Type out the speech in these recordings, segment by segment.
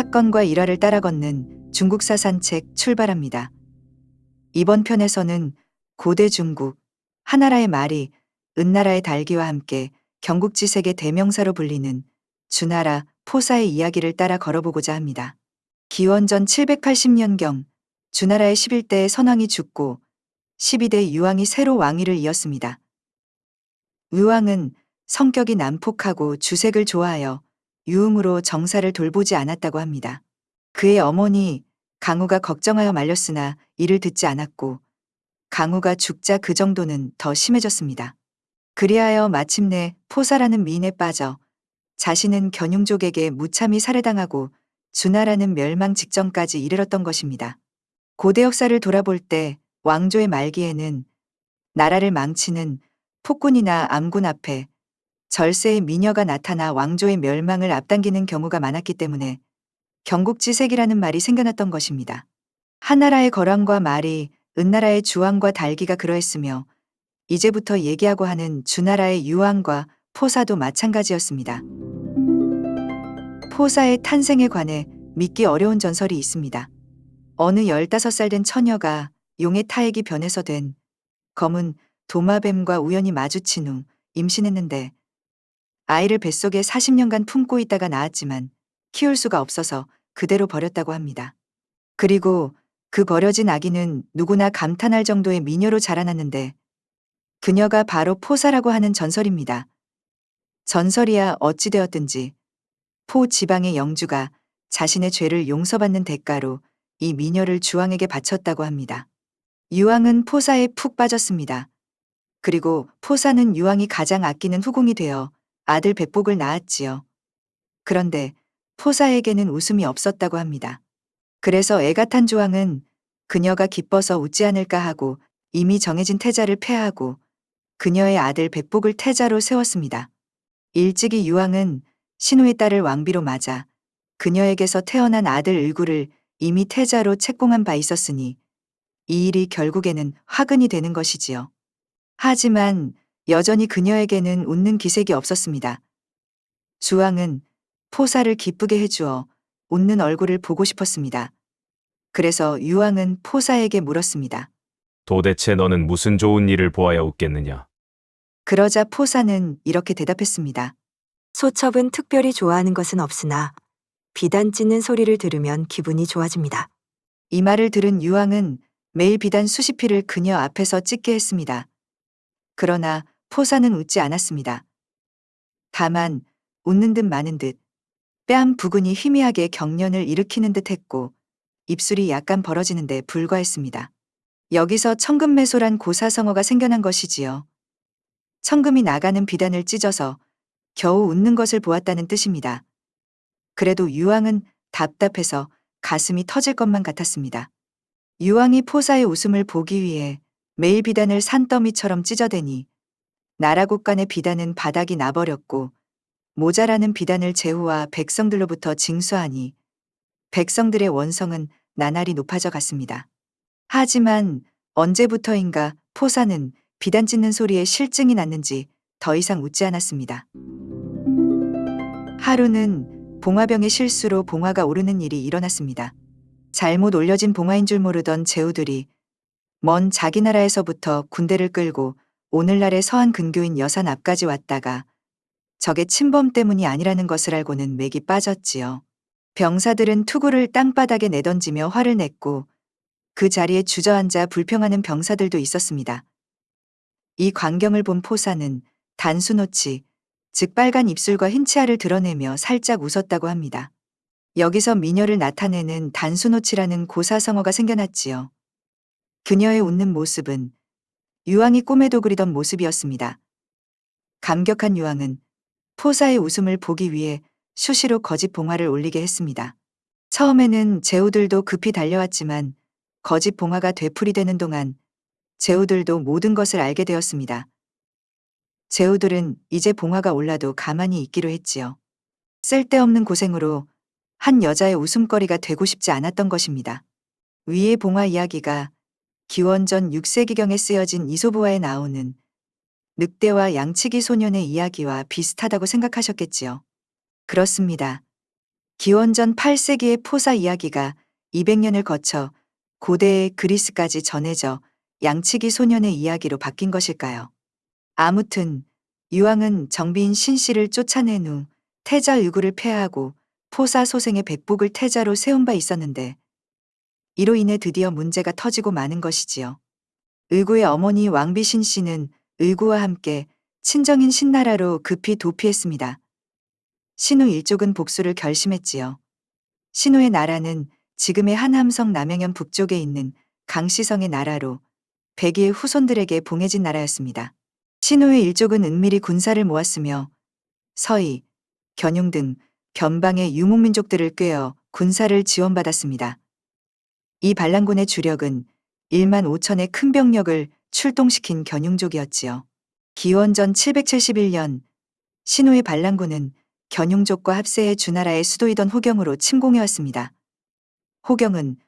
사건과 일화를 따라 걷는 중국사 산책 출발합니다. 이번 편에서는 고대 중국, 하나라의 말이 은나라의 달기와 함께 경국지색의 대명사로 불리는 주나라 포사의 이야기를 따라 걸어보고자 합니다. 기원전 780년경 주나라의 11대 선왕이 죽고 12대 유왕이 새로 왕위를 이었습니다. 유왕은 성격이 난폭하고 주색을 좋아하여 유흥으로 정사를 돌보지 않았다고 합니다. 그의 어머니 강우가 걱정하여 말렸으나 이를 듣지 않았고 강우가 죽자 그 정도는 더 심해졌습니다. 그리하여 마침내 포사라는 미인에 빠져 자신은 견융족에게 무참히 살해당하고 주나라는 멸망 직전까지 이르렀던 것입니다. 고대 역사를 돌아볼 때 왕조의 말기에는 나라를 망치는 폭군이나 암군 앞에 절세의 미녀가 나타나 왕조의 멸망을 앞당기는 경우가 많았기 때문에 경국지색이라는 말이 생겨났던 것입니다. 한나라의 거랑과 말이 은나라의 주왕과 달기가 그러했으며 이제부터 얘기하고 하는 주나라의 유왕과 포사도 마찬가지였습니다. 포사의 탄생에 관해 믿기 어려운 전설이 있습니다. 어느 15살 된 처녀가 용의 타액이 변해서 된 검은 도마뱀과 우연히 마주친 후 임신했는데 아이를 뱃속에 40년간 품고 있다가 낳았지만 키울 수가 없어서 그대로 버렸다고 합니다. 그리고 그 버려진 아기는 누구나 감탄할 정도의 미녀로 자라났는데 그녀가 바로 포사라고 하는 전설입니다. 전설이야 어찌되었든지 포 지방의 영주가 자신의 죄를 용서받는 대가로 이 미녀를 주왕에게 바쳤다고 합니다. 유왕은 포사에 푹 빠졌습니다. 그리고 포사는 유왕이 가장 아끼는 후궁이 되어 아들 백복을 낳았지요. 그런데 포사에게는 웃음이 없었다고 합니다. 그래서 애가 탄 조왕은 그녀가 기뻐서 웃지 않을까 하고 이미 정해진 태자를 폐하고 그녀의 아들 백복을 태자로 세웠습니다. 일찍이 유왕은 신우의 딸을 왕비로 맞아 그녀에게서 태어난 아들 을구를 이미 태자로 책봉한 바 있었으니 이 일이 결국에는 화근이 되는 것이지요. 하지만 여전히 그녀에게는 웃는 기색이 없었습니다. 주왕은 포사를 기쁘게 해주어 웃는 얼굴을 보고 싶었습니다. 그래서 유왕은 포사에게 물었습니다. 도대체 너는 무슨 좋은 일을 보아야 웃겠느냐? 그러자 포사는 이렇게 대답했습니다. 소첩은 특별히 좋아하는 것은 없으나 비단 찢는 소리를 들으면 기분이 좋아집니다. 이 말을 들은 유왕은 매일 비단 수십 피를 그녀 앞에서 찢게 했습니다. 그러나 포사는 웃지 않았습니다. 다만 웃는 듯 마는 듯 뺨 부근이 희미하게 경련을 일으키는 듯 했고 입술이 약간 벌어지는 데 불과했습니다. 여기서 청금매소란 고사성어가 생겨난 것이지요. 청금이 나가는 비단을 찢어서 겨우 웃는 것을 보았다는 뜻입니다. 그래도 유왕은 답답해서 가슴이 터질 것만 같았습니다. 유왕이 포사의 웃음을 보기 위해 매일 비단을 산더미처럼 찢어대니 나라국 간의 비단은 바닥이 나버렸고 모자라는 비단을 제후와 백성들로부터 징수하니 백성들의 원성은 나날이 높아져 갔습니다. 하지만 언제부터인가 포사는 비단 찢는 소리에 실증이 났는지 더 이상 웃지 않았습니다. 하루는 봉화병의 실수로 봉화가 오르는 일이 일어났습니다. 잘못 올려진 봉화인 줄 모르던 제후들이 먼 자기 나라에서부터 군대를 끌고 오늘날의 서한 근교인 여산 앞까지 왔다가 적의 침범 때문이 아니라는 것을 알고는 맥이 빠졌지요. 병사들은 투구를 땅바닥에 내던지며 화를 냈고 그 자리에 주저앉아 불평하는 병사들도 있었습니다. 이 광경을 본 포사는 단수노치, 즉 빨간 입술과 흰 치아를 드러내며 살짝 웃었다고 합니다. 여기서 미녀를 나타내는 단수노치라는 고사성어가 생겨났지요. 그녀의 웃는 모습은 유왕이 꿈에도 그리던 모습이었습니다. 감격한 유왕은 포사의 웃음을 보기 위해 수시로 거짓 봉화를 올리게 했습니다. 처음에는 제후들도 급히 달려왔지만 거짓 봉화가 되풀이되는 동안 제후들도 모든 것을 알게 되었습니다. 제후들은 이제 봉화가 올라도 가만히 있기로 했지요. 쓸데없는 고생으로 한 여자의 웃음거리가 되고 싶지 않았던 것입니다. 위의 봉화 이야기가 기원전 6세기경에 쓰여진 이소부화에 나오는 늑대와 양치기 소년의 이야기와 비슷하다고 생각하셨겠지요. 그렇습니다. 기원전 8세기의 포사 이야기가 200년을 거쳐 고대의 그리스까지 전해져 양치기 소년의 이야기로 바뀐 것일까요? 아무튼 유왕은 정비인 신 씨를 쫓아낸 후 태자 의구를 폐하고 포사 소생의 백복을 태자로 세운 바 있었는데 이로 인해 드디어 문제가 터지고 마는 것이지요. 의구의 어머니 왕비 신 씨는 의구와 함께 친정인 신나라로 급히 도피했습니다. 신우 일족은 복수를 결심했지요. 신우의 나라는 지금의 한함성 남양현 북쪽에 있는 강시성의 나라로 백의의 후손들에게 봉해진 나라였습니다. 신우의 일족은 은밀히 군사를 모았으며 서희, 견용 등 변방의 유목민족들을 꿰어 군사를 지원받았습니다. 이 반란군의 주력은 1만 5천의 큰 병력을 출동시킨 견용족이었지요. 기원전 771년 신우의 반란군은 견용족과 합세해 주나라의 수도이던 호경으로 침공해왔습니다. 호경은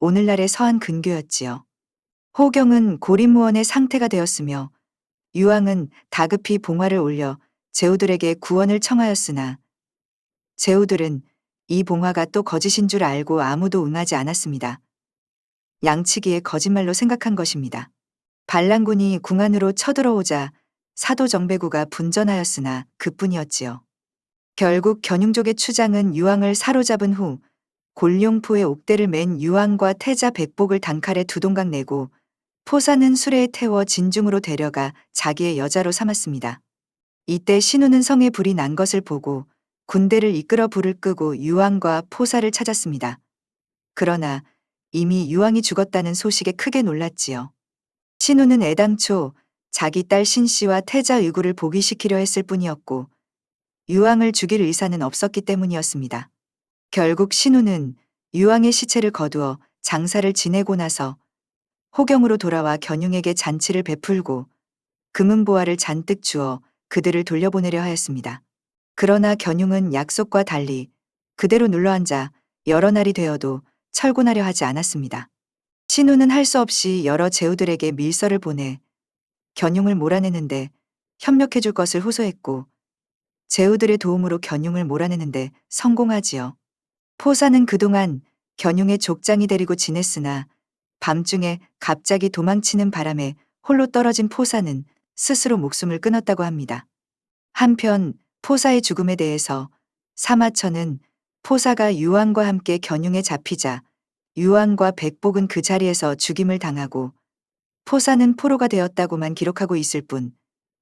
오늘날의 서한 근교였지요. 호경은 고립무원의 상태가 되었으며 유왕은 다급히 봉화를 올려 제후들에게 구원을 청하였으나 제후들은 이 봉화가 또 거짓인 줄 알고 아무도 응하지 않았습니다. 양치기에 거짓말로 생각한 것입니다. 반란군이 궁 안으로 쳐들어오자 사도 정배구가 분전하였으나 그뿐이었지요. 결국 견용족의 추장은 유왕을 사로잡은 후 골룡포에 옥대를 맨 유왕과 태자 백복을 단칼에 두 동강 내고 포사는 수레에 태워 진중으로 데려가 자기의 여자로 삼았습니다. 이때 신우는 성에 불이 난 것을 보고 군대를 이끌어 불을 끄고 유왕과 포사를 찾았습니다. 그러나 이미 유왕이 죽었다는 소식에 크게 놀랐지요. 신우는 애당초 자기 딸 신씨와 태자 의구를 복위시키려 했을 뿐이었고 유왕을 죽일 의사는 없었기 때문이었습니다. 결국 신우는 유왕의 시체를 거두어 장사를 지내고 나서 호경으로 돌아와 견용에게 잔치를 베풀고 금은보화를 잔뜩 주어 그들을 돌려보내려 하였습니다. 그러나 견용은 약속과 달리 그대로 눌러앉아 여러 날이 되어도 철군하려 하지 않았습니다. 신우는 할 수 없이 여러 제후들에게 밀서를 보내 견용을 몰아내는데 협력해 줄 것을 호소했고 제후들의 도움으로 견용을 몰아내는데 성공하지요. 포사는 그동안 견용의 족장이 데리고 지냈으나 밤중에 갑자기 도망치는 바람에 홀로 떨어진 포사는 스스로 목숨을 끊었다고 합니다. 한편 포사의 죽음에 대해서 사마천은 포사가 유왕과 함께 견용에 잡히자 유왕과 백복은 그 자리에서 죽임을 당하고 포사는 포로가 되었다고만 기록하고 있을 뿐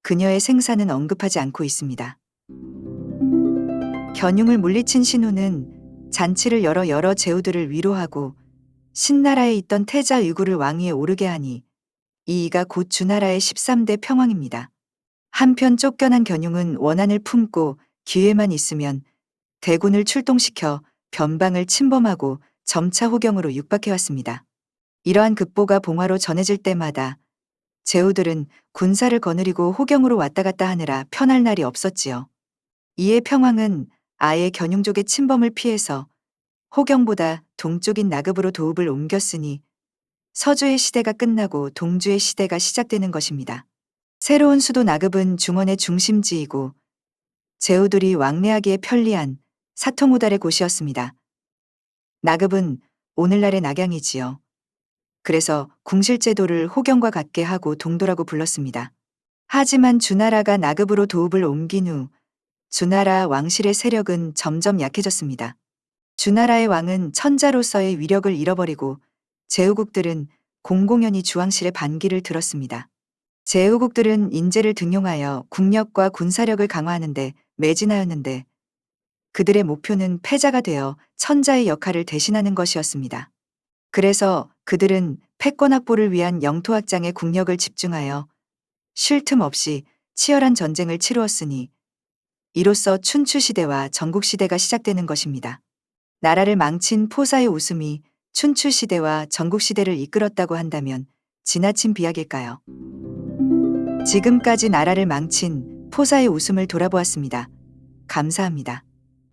그녀의 생사는 언급하지 않고 있습니다. 견용을 물리친 신우는 잔치를 열어 여러 제후들을 위로하고 신나라에 있던 태자 의구를 왕위에 오르게 하니 이이가 곧 주나라의 13대 평왕입니다. 한편 쫓겨난 견용은 원한을 품고 기회만 있으면 대군을 출동시켜 변방을 침범하고 점차 호경으로 육박해왔습니다. 이러한 급보가 봉화로 전해질 때마다 제후들은 군사를 거느리고 호경으로 왔다 갔다 하느라 편할 날이 없었지요. 이에 평왕은 아예 견용족의 침범을 피해서 호경보다 동쪽인 나급으로 도읍을 옮겼으니 서주의 시대가 끝나고 동주의 시대가 시작되는 것입니다. 새로운 수도 나급은 중원의 중심지이고 제후들이 왕래하기에 편리한 사통우달의 곳이었습니다. 나급은 오늘날의 낙양이지요. 그래서 궁실제도를 호경과 같게 하고 동도라고 불렀습니다. 하지만 주나라가 나급으로 도읍을 옮긴 후 주나라 왕실의 세력은 점점 약해졌습니다. 주나라의 왕은 천자로서의 위력을 잃어버리고 제후국들은 공공연히 주왕실의 반기를 들었습니다. 제후국들은 인재를 등용하여 국력과 군사력을 강화하는데 매진하였는데 그들의 목표는 패자가 되어 천자의 역할을 대신하는 것이었습니다. 그래서 그들은 패권 확보를 위한 영토 확장에 국력을 집중하여 쉴 틈 없이 치열한 전쟁을 치루었으니 이로써 춘추시대와 전국시대가 시작되는 것입니다. 나라를 망친 포사의 웃음이 춘추시대와 전국시대를 이끌었다고 한다면 지나친 비약일까요? 지금까지 나라를 망친 포사의 웃음을 돌아보았습니다. 감사합니다.